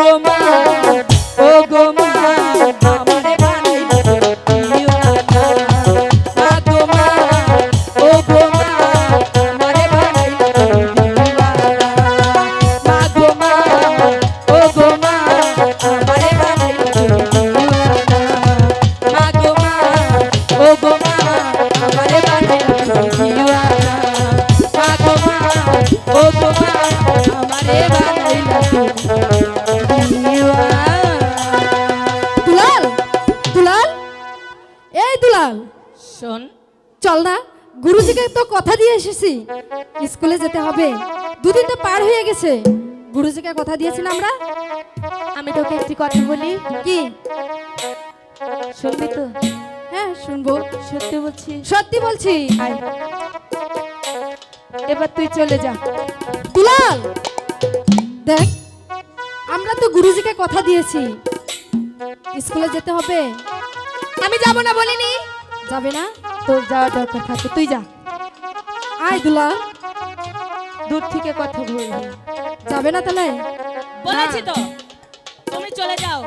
মাগো দুলাল শোন। চল না গুরুজিকে তো কথা দিয়ে এসেছি। স্কুলে যেতে হবে। দুদিন তো পার হয়ে গেছে। গুরুজিকে কথা দিয়েছি না আমরা? আমি তোকে একটি কথা বলি। কি? শুনবি তো? হ্যাঁ শুনব। সত্যি বলছি? সত্যি বলছি। এবার তুই চলে যা। দুলাল! দেখ আমরা তো গুরুজিকে কথা দিয়েছি। স্কুলে যেতে হবে। আমি যাব না বলিনি। যাবে না? তোর যাওয়া দরকার থাকে তুই যা। আয় দুলা। দূর থেকে কথা বলবি। যাবে না তাহলে? বলেছি তো। তুমি চলে যাও।